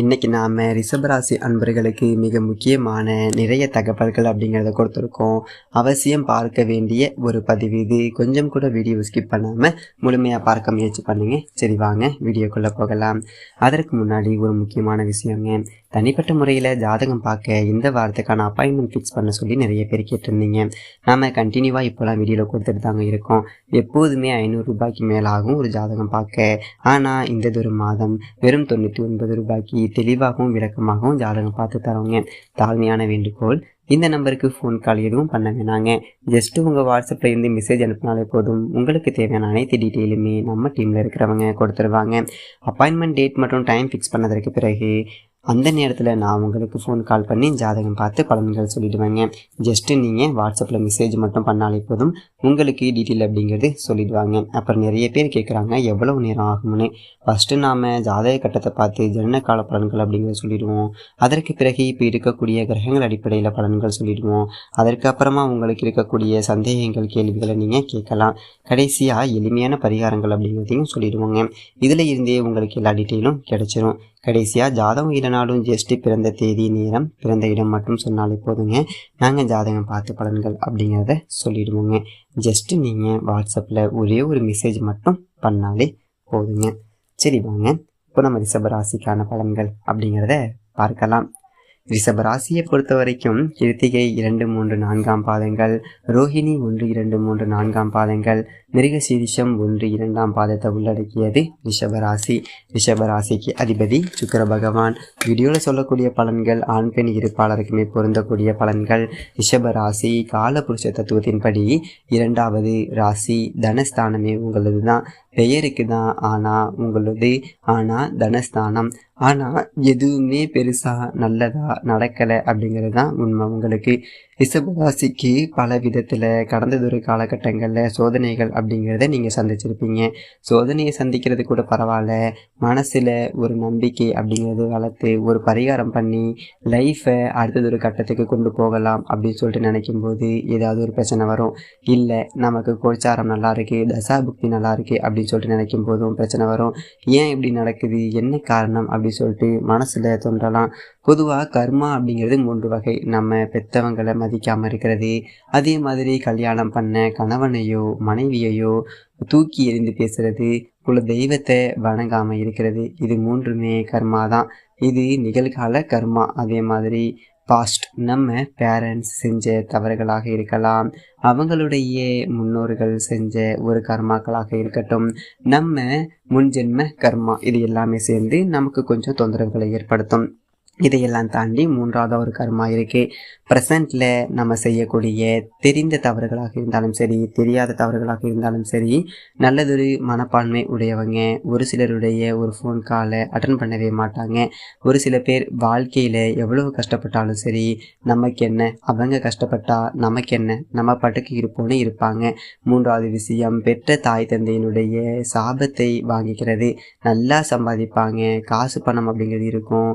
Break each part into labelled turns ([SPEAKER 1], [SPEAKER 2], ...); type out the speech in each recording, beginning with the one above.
[SPEAKER 1] இன்றைக்கி நாம் ரிஷபராசி அன்பர்களுக்கு மிக முக்கியமான நிறைய தகவல்கள் அப்படிங்கிறத கொடுத்துருக்கோம். அவசியம் பார்க்க வேண்டிய ஒரு பதிவு இது. கொஞ்சம் கூட வீடியோ ஸ்கிப் பண்ணாமல் முழுமையாக பார்க்க முயற்சி பண்ணுங்க. சரி வாங்க வீடியோக்குள்ளே போகலாம். அதற்கு முன்னாடி ஒரு முக்கியமான விஷயங்க. தனிப்பட்ட முறையில் ஜாதகம் பார்க்க இந்த வாரத்துக்கான அப்பாயின்மெண்ட் ஃபிக்ஸ் பண்ண சொல்லி நிறைய பேர் கேட்டிருந்தீங்க. நாம் கண்டினியூவாக இப்போலாம் வீடியோவில் கொடுத்துட்டு தாங்க இருக்கோம். எப்போதுமே ஐநூறு ரூபாய்க்கு மேலாகும் ஒரு ஜாதகம் பார்க்க. ஆனால் இந்த ஒரு மாதம் வெறும் தொண்ணூற்றி ஒன்பது ரூபாய்க்கு தெளிவாகவும் விளக்கமாகவும் ஜாதகம் பார்த்து தரோங்க தாழ்மையான வேண்டுகோள். இந்த நம்பருக்கு ஃபோன் கால் எதுவும் பண்ண வேணாங்க. ஜஸ்ட் உங்கள் வாட்ஸ்அப்பில் இருந்து மெசேஜ் அனுப்பினாலே போதும். உங்களுக்கு தேவையான அனைத்து டீட்டெயிலுமே நம்ம டீமில் இருக்கிறவங்க கொடுத்துருவாங்க. அப்பாயின்மெண்ட் டேட் மற்றும் டைம் ஃபிக்ஸ் பண்ணதற்கு பிறகு அந்த நேரத்தில் நான் உங்களுக்கு ஃபோன் கால் பண்ணி ஜாதகம் பார்த்து பலன்கள் சொல்லிடுவேங்க. ஜஸ்ட்டு நீங்கள் வாட்ஸ்அப்பில் மெசேஜ் மட்டும் பண்ணாலே போதும். உங்களுக்கு டீட்டெயில் அப்படிங்கிறது சொல்லிடுவாங்க. அப்புறம் நிறைய பேர் கேட்குறாங்க எவ்வளவு நேரம் ஆகும்னு? ஃபஸ்ட்டு நாம் ஜாதக கட்டத்தை பார்த்து ஜனன கால பலன்கள் அப்படிங்கிறத சொல்லிடுவோம். அதற்கு பிறகு இப்போ இருக்கக்கூடிய கிரகங்கள் அடிப்படையில் பலன்கள் சொல்லிடுவோம். அதற்கு அப்புறமா உங்களுக்கு இருக்கக்கூடிய சந்தேகங்கள் கேள்விகளை நீங்கள் கேட்கலாம். கடைசியாக எளிமையான பரிகாரங்கள் அப்படிங்கிறதையும் சொல்லிடுவோங்க. இதில் இருந்தே உங்களுக்கு எல்லா டீட்டெயிலும் கிடைச்சிரும். கடைசியாக ஜாதகம் இரு நாடும் ஜெஸ்டி பிறந்த தேதி நேரம் பிறந்த இடம் மட்டும் சொன்னாலே போதுங்க. நாங்கள் ஜாதகம் பார்த்து பலன்கள் அப்படிங்கிறத சொல்லிடுவோங்க. ஜஸ்ட்டு நீங்கள் வாட்ஸ்அப்பில் ஒரே ஒரு மெசேஜ் மட்டும் பண்ணாலே போதுங்க. சரி வாங்க. இப்போ நம்ம ரிஷப ராசிக்கான பலன்கள் அப்படிங்கிறத பார்க்கலாம். ரிஷப ராசியை பொறுத்த வரைக்கும் கிருத்திகை இரண்டு மூன்று நான்காம் பாதங்கள் ரோஹிணி ஒன்று இரண்டு மூன்று நான்காம் பாதங்கள் மிருகசீரிஷம் ஒன்று இரண்டாம் பாதத்தை உள்ளடக்கியது ரிஷபராசி ரிஷபராசிக்கு அதிபதி சுக்கர பகவான். வீடியோவில் சொல்லக்கூடிய பலன்கள் ஆண் பெண் இருப்பாளருக்குமே பொருந்தக்கூடிய பலன்கள். ரிஷபராசி காலபுருஷ தத்துவத்தின்படி இரண்டாவது ராசி தனஸ்தானமே உங்களது தான் பெயருக்கு தான் ஆனால் உங்களது ஆனால் தனஸ்தானம். ஆனால் எதுவுமே பெருசாக நல்லதாக நடக்கலை அப்படிங்கிறது தான் உண்மை. உங்களுக்கு ரிஷபராசிக்கு பல விதத்தில் கடந்ததொரு காலகட்டங்களில் சோதனைகள் அப்படிங்கிறத நீங்கள் சந்திச்சிருப்பீங்க. சோதனையை சந்திக்கிறது கூட பரவாயில்ல மனசில் ஒரு நம்பிக்கை அப்படிங்கிறது வளர்த்து ஒரு பரிகாரம் பண்ணி லைஃப்பை அடுத்ததொரு கட்டத்துக்கு கொண்டு போகலாம் அப்படின்னு சொல்லிட்டு நினைக்கும் போது ஏதாவது ஒரு பிரச்சனை வரும். இல்லை நமக்கு கோச்சாரம் நல்லா இருக்குது தசாபுக்தி நல்லா இருக்குது அப்படின்னு சொல்லிட்டு நினைக்கும் போதும் பிரச்சனை வரும். ஏன் இப்படி நடக்குது? என்ன காரணம்? அப்படின்னு சொல்லிட்டு மனசில் தோன்றலாம். பொதுவாக கர்மா அப்படிங்கிறது மூன்று வகை. நம்ம பெற்றவங்களை மதிக்காமல் இருக்கிறது. அதே மாதிரி கல்யாணம் பண்ண கணவனையோ மனைவியையோ தூக்கி எறிந்து பேசுறது குல தெய்வத்தை வணங்காமல் இருக்கிறது. இது மூன்றுமே கர்மா தான் இது நிகழ்கால கர்மா. அதே மாதிரி பாஸ்ட் நம்ம பேரண்ட்ஸ் செஞ்ச தவறுகளாக இருக்கலாம். அவங்களுடைய முன்னோர்கள் செஞ்ச ஒரு கர்மாக்களாக இருக்கட்டும். நம்ம முன்ஜென்ம கர்மா. இது எல்லாமே சேர்ந்து நமக்கு கொஞ்சம் தொந்தரவுகளை ஏற்படுத்தும். இதையெல்லாம் தாண்டி மூன்றாவது ஒரு கர்மா இருக்குது ப்ரெசண்டில் நம்ம செய்யக்கூடிய தெரிந்த தவறுகளாக இருந்தாலும் சரி தெரியாத தவறுகளாக இருந்தாலும் சரி நல்லதொரு மனப்பான்மை உடையவங்க ஒரு சிலருடைய ஒரு ஃபோன் காலை அட்டன் பண்ணவே மாட்டாங்க. ஒரு சில பேர் வாழ்க்கையில் எவ்வளவு கஷ்டப்பட்டாலும் சரி நமக்கு என்ன அவங்க கஷ்டப்பட்டால் நமக்கு என்ன நம்ம பாட்டுக்கு இருப்போன்னு இருப்பாங்க. மூன்றாவது விஷயம் பெற்ற தாய் தந்தையினுடைய சாபத்தை வாங்கிக்கிறது. நல்லா சம்பாதிப்பாங்க. காசு பணம் அப்படிங்கிறது இருக்கும்.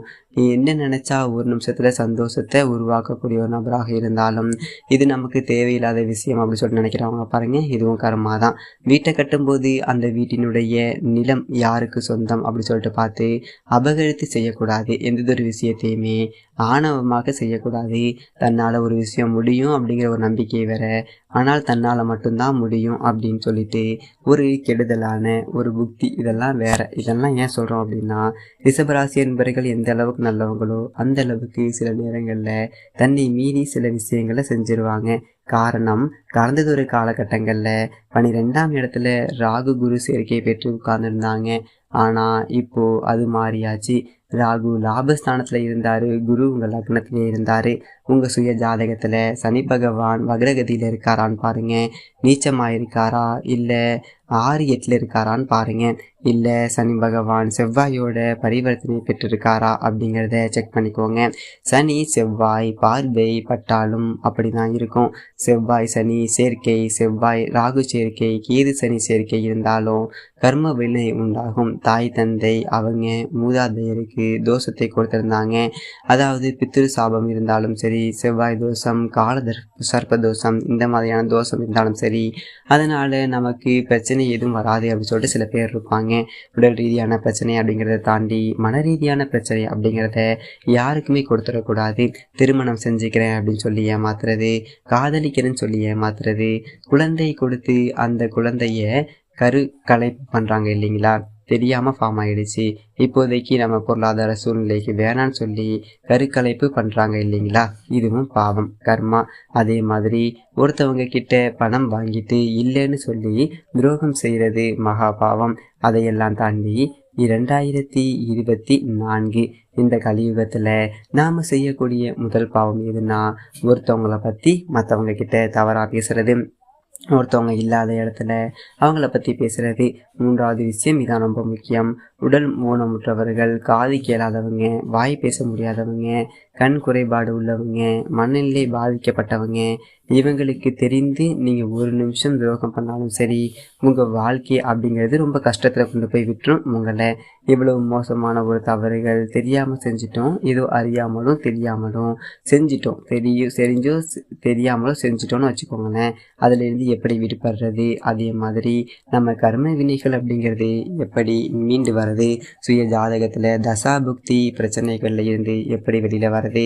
[SPEAKER 1] என்ன நினச்சா ஒரு நிமிஷத்தில் சந்தோஷத்தை உருவாக்கக்கூடிய ஒரு நபராக இருந்தாலும் இது நமக்கு தேவையில்லாத விஷயம் அப்படின்னு சொல்லிட்டு நினைக்கிறவங்க பாருங்கள் இதுவும் கர்மா தான். வீட்டை கட்டும்போது அந்த வீட்டினுடைய நிலம் யாருக்கு சொந்தம் அப்படின்னு சொல்லிட்டு பார்த்து அபகரித்து செய்யக்கூடாது. எந்த ஒரு விஷயத்தையுமே ஆணவமாக செய்யக்கூடாது. தன்னால் ஒரு விஷயம் முடியும் அப்படிங்கிற ஒரு நம்பிக்கை வேற. ஆனால் தன்னால் மட்டும்தான் முடியும் அப்படின்னு சொல்லிட்டு ஒரு கெடுதலான ஒரு புக்தி இதெல்லாம் வேற. இதெல்லாம் ஏன் சொல்கிறோம் அப்படின்னா ரிஷபராசி என்பவர்கள் எந்த அளவுக்கு நல்லவங்களோ அந்த அளவுக்கு சில நேரங்களில் தன்னை மீறி சில விஷயங்களை செஞ்சிருவாங்க. காரணம் கடந்ததொரு காலகட்டங்களில் பனிரெண்டாம் இடத்துல ராகு குரு சேர்க்கை பெற்று உட்கார்ந்துருந்தாங்க. ஆனால் இப்போது அது மாறியாச்சு. ராகு லாபஸ்தானத்தில் இருந்தார் குரு உங்கள் லக்னத்திலே இருந்தார். உங்கள் சுய ஜாதகத்தில் சனி பகவான் வக்ரகதியில் இருக்காரான்னு பாருங்கள் நீச்சமாக இருக்காரா இல்லை ஆறு எட்டில் இருக்காரான்னு பாருங்கள் இல்லை சனி பகவான் செவ்வாயோட பரிவர்த்தனை பெற்றிருக்காரா அப்படிங்கிறத செக் பண்ணிக்கோங்க. சனி செவ்வாய் பார்வை பட்டாலும் அப்படி தான் இருக்கும். செவ்வாய் சனி சேர்க்கை செவ்வாய் ராகு சேர்க்கை கேது சனி சேர்க்கை இருந்தாலும் கர்ம வினை உண்டாகும். தாய் தந்தை அவங்க மூதாதையருக்கு தோஷத்தை கொடுத்துருந்தாங்க. அதாவது பித்திரு சாபம் இருந்தாலும் சரி சரி செவ்வாய் தோஷம் கால சர்ப்ப தோஷம் இந்த மாதிரியான தோஷம் இருந்தாலும் சரி அதனால் நமக்கு பிரச்சனை எதுவும் வராது அப்படின்னு சொல்லிட்டு சில பேர் இருப்பாங்க. உடல் ரீதியான பிரச்சனை அப்படிங்கிறத தாண்டி மன ரீதியான பிரச்சனை அப்படிங்கிறத யாருக்குமே கொடுத்துடக்கூடாது. திருமணம் செஞ்சுக்கிறேன் அப்படின்னு சொல்லி ஏமாத்துறது காதலிக்கிறேன்னு சொல்லி ஏமாத்துறது குழந்தை கொடுத்து அந்த குழந்தைய கரு கலைப்பு பண்ணுறாங்க இல்லைங்களா? தெரியாமல் ஃபார்ம் ஆகிடுச்சு இப்போதைக்கு நம்ம பொருளாதார சூழ்நிலைக்கு வேணான்னு சொல்லி கருக்கலைப்பு பண்ணுறாங்க இல்லைங்களா? இதுவும் பாவம். கர்மா அதே மாதிரி ஒருத்தவங்க கிட்ட பணம் வாங்கிட்டு இல்லைன்னு சொல்லி துரோகம் செய்கிறது மகா பாவம். அதையெல்லாம் தாண்டி இரண்டாயிரத்தி இருபத்தி நான்கு இந்த கலியுகத்தில் நாம் செய்யக்கூடிய முதல் பாவம் எதுனா ஒருத்தவங்களை பற்றி மற்றவங்க கிட்ட தவறாக பேசுறது. ஒருத்தவங்க இல்லாத இடத்துல அவங்கள பற்றி பேசுகிறது மூன்றாவது விஷயம் இதான் ரொம்ப முக்கியம். உடல் ஊனமுற்றவர்கள் காது கேளாதவங்க வாய் பேச முடியாதவங்க கண் குறைபாடு உள்ளவங்க மனநிலை பாதிக்கப்பட்டவங்க இவங்களுக்கு தெரிந்து நீங்கள் ஒரு நிமிஷம் துரோகம் பண்ணாலும் சரி உங்கள் வாழ்க்கை அப்படிங்கிறது ரொம்ப கஷ்டத்தில் கொண்டு போய் விட்டுரும் உங்களை. இவ்வளவு மோசமான ஒரு தவறுகள் தெரியாமல் செஞ்சிட்டோம். ஏதோ அறியாமலும் தெரியாமலும் செஞ்சிட்டோம். தெரியும் தெரிஞ்சோ தெரியாமலோ செஞ்சிட்டோம்னு வச்சுக்கோங்களேன். அதுலேருந்து எப்படி விடுபடுறது? அதே மாதிரி நம்ம கர்ம வினைகள் அப்படிங்கிறது எப்படி மீண்டு வர்றது? சுய ஜாதகத்தில் தசா புக்தி பிரச்சனைகளில் இருந்து எப்படி வெளியில் வர்றது?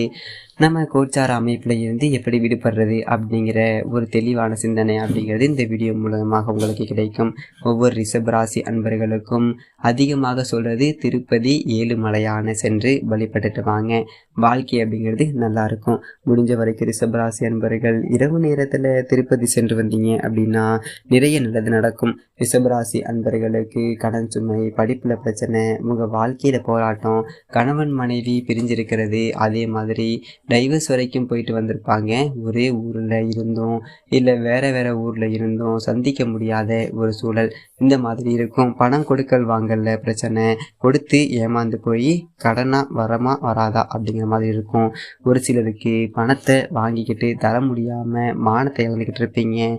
[SPEAKER 1] நம்ம கோச்சார அமைப்பில் இருந்து எப்படி விடுபடுறது அப்படிங்கிற ஒரு தெளிவான சிந்தனை அப்படிங்கிறது இந்த வீடியோ மூலமாக உங்களுக்கு கிடைக்கும். ஒவ்வொரு ரிஷப் ராசி அன்பர்களுக்கும் அதிகமாக சொல்கிறது திருப்பதி ஏழுமலையான சென்று வழிபட்டுட்டு வாங்க. வாழ்க்கை அப்படிங்கிறது நல்லாயிருக்கும் முடிஞ்ச வரைக்கும் ரிஷப் ராசி அன்பர்கள் இரவு நேரத்தில் திருப்பதி சென்று வந்தீங்க அப்படின்னா நிறைய நல்லது நடக்கும். ரிஷப் ராசி அன்பர்களுக்கு கடன் சுமை படிப்பில் பிரச்சனை உங்கள் வாழ்க்கையில் போராட்டம் கணவன் மனைவி பிரிஞ்சிருக்கிறது அதே மாதிரி டைவர்ஸ் வரைக்கும் போயிட்டு வந்திருப்பாங்க. ஒரே ஊரில் இருந்தும். இல்லை வேறு வேறு ஊரில் இருந்தும். சந்திக்க முடியாத ஒரு சூழல். இந்த மாதிரி இருக்கும். பணம் கொடுக்கல் வாங்கல பிரச்சனை. கொடுத்து ஏமாந்து போய் கடனாக வரமா வராதா அப்படிங்கிற மாதிரி இருக்கும். ஒரு சிலருக்கு பணத்தை வாங்கிக்கிட்டு தர முடியாமல் மானத்தை இழந்துக்கிட்டு இருப்பீங்க.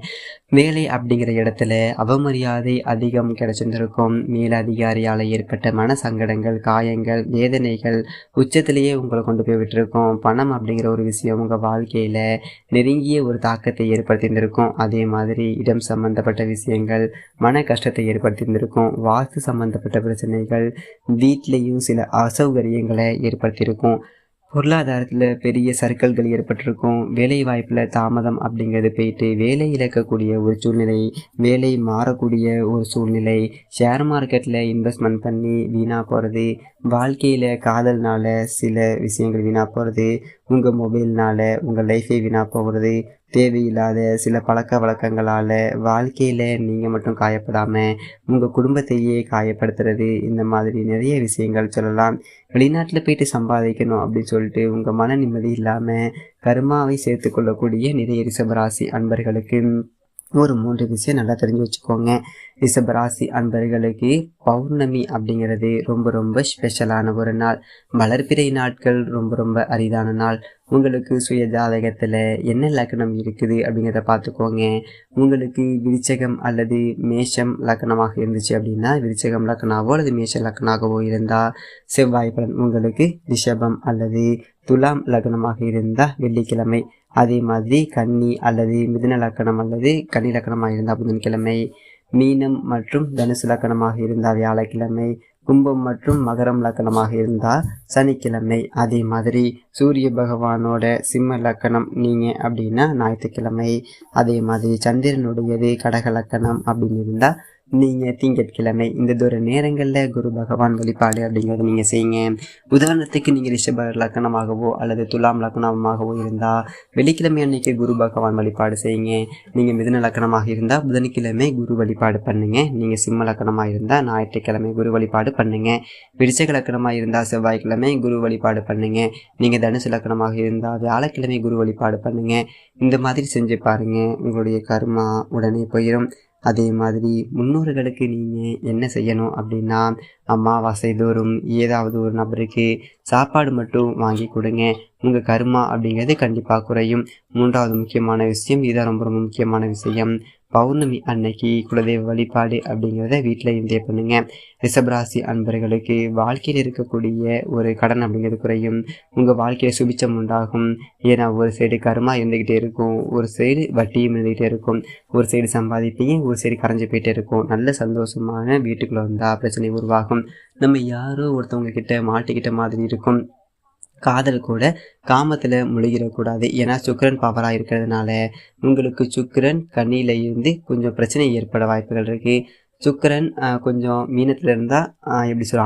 [SPEAKER 1] வேலை அப்படிங்கிற இடத்துல அவமரியாதை அதிகம் கிடைச்சிருந்திருக்கும். மேலதிகாரியால் ஏற்பட்ட மன சங்கடங்கள் காயங்கள் வேதனைகள் உச்சத்திலேயே உங்களை கொண்டு போய் விட்டுருக்கோம். பணம் அப்படிங்கிற ஒரு விஷயம் உங்கள் வாழ்க்கையில் நெருங்கிய ஒரு தாக்கத்தை ஏற்படுத்தியிருந்திருக்கும். அதே மாதிரி இடம் சம்பந்தப்பட்ட விஷயங்கள் மன கஷ்டத்தை ஏற்படுத்தியிருந்திருக்கும். வாஸ்து சம்பந்தப்பட்ட பிரச்சனைகள் வீட்லேயும் சில அசௌகரியங்களை ஏற்படுத்தியிருக்கும். பொருளாதாரத்தில் பெரிய சர்க்கிள்கள் ஏற்பட்டிருக்கும். வேலை வாய்ப்பில் தாமதம் அப்படிங்கிறது போயிட்டு வேலை இழக்கக்கூடிய ஒரு சூழ்நிலை வேலை மாறக்கூடிய ஒரு சூழ்நிலை ஷேர் மார்க்கெட்டில் இன்வெஸ்ட்மெண்ட் பண்ணி வீணாக போகிறது வாழ்க்கையில் காதல்னால சில விஷயங்கள் வீணாக போகிறது உங்கள் மொபைல்னால் உங்கள் லைஃபே வீணாக போகிறது தேவையில்லாத சில பழக்க வழக்கங்களால் வாழ்க்கையில் நீங்கள் மட்டும் காயப்படாமல் உங்கள் குடும்பத்தையே காயப்படுத்துறது இந்த மாதிரி நிறைய விஷயங்கள் சொல்லலாம். வெளிநாட்டில் போயிட்டு சம்பாதிக்கணும் அப்படின்னு சொல்லிட்டு உங்கள் மன நிம்மதி இல்லாமல் கருமாவை சேர்த்து கொள்ளக்கூடிய நிறைய ரிஷபராசி அன்பர்களுக்கு ஒரு மூன்று விஷயம் நல்லா தெரிஞ்சு வச்சுக்கோங்க. ரிஷபராசி அன்பர்களுக்கு பௌர்ணமி அப்படிங்கிறது ரொம்ப ரொம்ப ஸ்பெஷலான ஒரு நாள். வளர்ப்பிறை நாட்கள் ரொம்ப ரொம்ப அரிதான நாள். உங்களுக்கு சுய ஜாதகத்தில் என்ன லக்கணம் இருக்குது அப்படிங்கிறத பார்த்துக்கோங்க. உங்களுக்கு விருச்சகம் அல்லது மேஷம் லக்கணமாக இருந்துச்சு அப்படின்னா விருச்சகம் லக்கணாவோ அல்லது மேஷ லக்கணாகவோ இருந்தால் செவ்வாய் பலன் உங்களுக்கு ரிஷபம் அல்லது துலாம் லக்னமாக இருந்தால் வெள்ளிக்கிழமை. அதே மாதிரி கன்னி அல்லது மிதுன லக்கணம் அல்லது கன்னி லக்கணமாக இருந்தால் புதன்கிழமை மீனம் மற்றும் தனுசு லக்கணமாக இருந்தால் வியாழக்கிழமை கும்பம் மற்றும் மகரம் லக்கணமாக இருந்தால் சனிக்கிழமை. அதே மாதிரி சூரிய பகவானோட சிம்ம லக்கணம் நீங்கள் அப்படின்னா ஞாயிற்றுக்கிழமை. அதே மாதிரி சந்திரனுடையது கடக லக்கணம் அப்படின்னு இருந்தால் நீங்கள் திங்கட்கிழமை இந்த தூர நேரங்களில் குரு பகவான் வழிபாடு அப்படிங்கிறத நீங்கள் செய்யுங்க. உதாரணத்துக்கு நீங்கள் ரிஷப லக்கணமாகவோ அல்லது துலாம் லக்கணமாகவோ இருந்தால் வெள்ளிக்கிழமை அன்னைக்கு குரு பகவான் வழிபாடு செய்யுங்க. நீங்கள் மிதுன லக்கணமாக இருந்தால் புதன்கிழமை குரு வழிபாடு பண்ணுங்க. நீங்கள் சிம்ம லக்கணமாக இருந்தால் ஞாயிற்றுக்கிழமை குரு வழிபாடு பண்ணுங்க. விருச்சக லக்கணமாக இருந்தால் செவ்வாய்க்கிழமை குரு வழிபாடு பண்ணுங்க. நீங்கள் தனுசு லக்கணமாக இருந்தால் வியாழக்கிழமை குரு வழிபாடு பண்ணுங்க. இந்த மாதிரி செஞ்சு பாருங்க. உங்களுடைய கர்மா உடனே போயிடும் அதே மாதிரி முன்னோர்களுக்கு நீங்கள் என்ன செய்யணும் அப்படின்னா அமாவாசை தோறும் ஏதாவது ஒரு நபருக்கு சாப்பாடு மட்டும் வாங்கி கொடுங்க. உங்கள் கருமா அப்படிங்கிறது கண்டிப்பாக குறையும். மூன்றாவது முக்கியமான விஷயம் இதுதான் ரொம்ப ரொம்ப முக்கியமான விஷயம். பௌர்ணமி அன்னைக்கு குலதெய்வ வழிபாடு அப்படிங்கிறத வீட்டில் இருந்தே பண்ணுங்க. ரிஷபராசி அன்பர்களுக்கு வாழ்க்கையில் இருக்கக்கூடிய ஒரு கடன் அப்படிங்கிறது குறையும். உங்கள் வாழ்க்கையில் சுபிச்சம் உண்டாகும். ஏன்னா ஒரு சைடு கருமா இருந்துக்கிட்டே இருக்கும். ஒரு சைடு வட்டியும் இருந்துக்கிட்டே இருக்கும். ஒரு சைடு சம்பாதிப்பையும் ஒரு சைடு கரைஞ்சு போயிட்டே இருக்கும். நல்ல சந்தோஷமான வீட்டுக்குள்ளே வந்தால் பிரச்சனை உருவாகும். நம்ம யாரோ ஒருத்தவங்க கிட்ட மாட்டிக்கிட்ட மாதிரி இருக்கும். காதல் கூட காமத்தில் முழுகிடக்கூடாது. ஏன்னா சுக்கரன் பவராக இருக்கிறதுனால உங்களுக்கு சுக்கிரன் கண்ணியில் இருந்து கொஞ்சம் பிரச்சனை ஏற்பட வாய்ப்புகள் இருக்குது சுக்கிரன் கொஞ்சம் மீனத்தில் இருந்தால் எப்படி சொல்ல